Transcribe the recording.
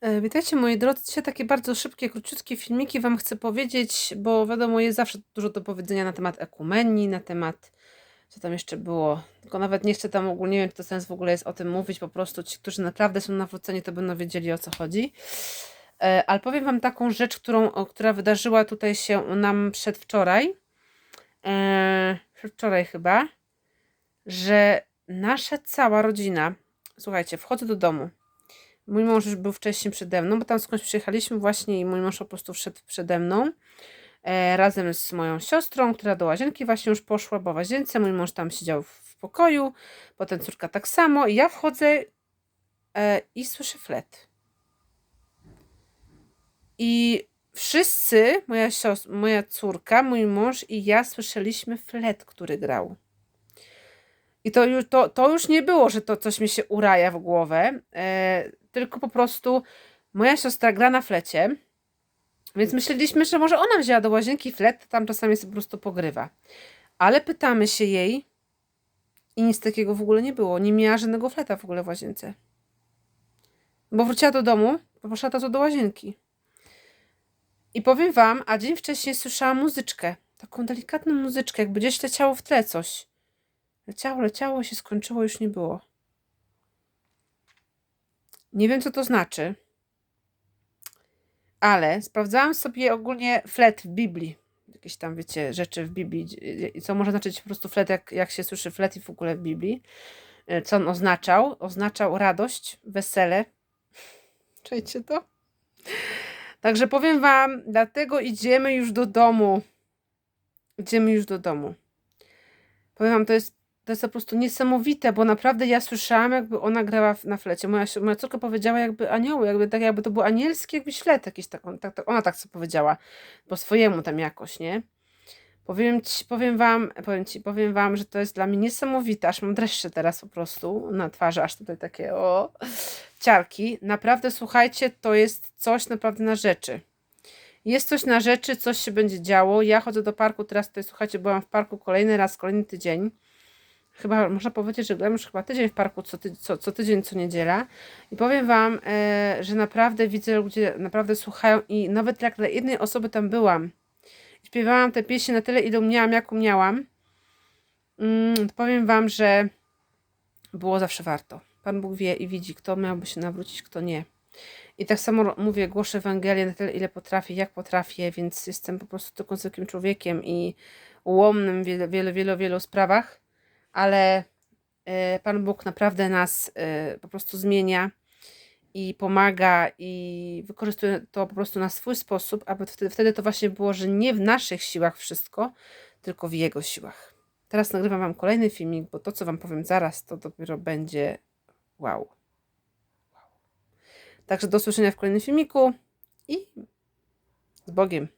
E, Witajcie moi drodzy. Dzisiaj takie bardzo szybkie, króciutkie filmiki Wam chcę powiedzieć, bo wiadomo, jest zawsze dużo do powiedzenia na temat ekumenii, na temat, co tam jeszcze było. Tylko nawet nie chcę tam ogólnie, nie wiem, czy to sens w ogóle jest o tym mówić, po prostu ci, którzy naprawdę są nawróceni, to będą wiedzieli o co chodzi. E, Ale powiem Wam taką rzecz, którą, która wydarzyła tutaj się nam przedwczoraj, e, przedwczoraj chyba, że nasza cała rodzina, słuchajcie, wchodzę do domu, Mój mąż już był wcześniej przede mną, bo tam skądś przyjechaliśmy właśnie i mój mąż po prostu wszedł przede mną e, razem z moją siostrą, która do łazienki właśnie już poszła, bo w łazience mój mąż tam siedział w pokoju, potem córka tak samo i ja wchodzę e, i słyszę flet. I wszyscy, moja, sios- moja córka, mój mąż i ja słyszeliśmy flet, który grał. I to już, to, to już nie było, że to coś mi się uraja w głowę, e, tylko po prostu moja siostra gra na flecie, więc myśleliśmy, że może ona wzięła do łazienki flet, tam czasami sobie po prostu pogrywa. Ale pytamy się jej i nic takiego w ogóle nie było. Nie miała żadnego fleta w ogóle w łazience. Bo wróciła do domu, poszła to do łazienki. I powiem wam, a dzień wcześniej słyszałam muzyczkę. Taką delikatną muzyczkę, jakby gdzieś leciało w tle coś. Leciało, leciało, się skończyło, już nie było. Nie wiem, co to znaczy, ale sprawdzałam sobie ogólnie flet w Biblii. Jakieś tam, wiecie, rzeczy w Biblii. Co może znaczyć po prostu flet, jak, jak się słyszy flet i w ogóle w Biblii. E, Co on oznaczał? Oznaczał radość, wesele. Czujecie to? Także powiem Wam, dlatego idziemy już do domu. Idziemy już do domu. Powiem Wam, to jest to jest po prostu niesamowite, bo naprawdę ja słyszałam, jakby ona grała na flecie. Moja, moja córka powiedziała jakby anioły, jakby tak jakby to był anielski jakby śled jakiś, tak, on- tak, ona tak sobie powiedziała, po swojemu tam jakoś, nie? Powiem ci, powiem wam, powiem ci, powiem wam, że to jest dla mnie niesamowite, aż mam dreszcze teraz po prostu na twarzy, aż tutaj takie o ciarki. Naprawdę słuchajcie, to jest coś naprawdę na rzeczy. Jest coś na rzeczy, coś się będzie działo. Ja chodzę do parku, teraz tutaj słuchajcie, byłam w parku kolejny raz, kolejny tydzień chyba można powiedzieć, że byłam już chyba tydzień w parku, co, ty, co, co tydzień, co niedziela. I powiem Wam, e, że naprawdę widzę, ludzie naprawdę słuchają i nawet jak dla jednej osoby tam byłam, śpiewałam te pieśni na tyle, ile umiałam, jak umiałam, mm, powiem Wam, że było zawsze warto. Pan Bóg wie i widzi, kto miałby się nawrócić, kto nie. I tak samo mówię, głoszę Ewangelię na tyle, ile potrafię, jak potrafię, więc jestem po prostu tylko zwykłym człowiekiem i ułomnym w wielu, wielu, wielu, wielu sprawach, ale e, Pan Bóg naprawdę nas e, po prostu zmienia i pomaga i wykorzystuje to po prostu na swój sposób, aby wtedy, to właśnie było, że nie w naszych siłach wszystko, tylko w Jego siłach. Teraz nagrywam Wam kolejny filmik, bo to, co Wam powiem zaraz, to dopiero będzie wow. wow. Także do usłyszenia w kolejnym filmiku i z Bogiem.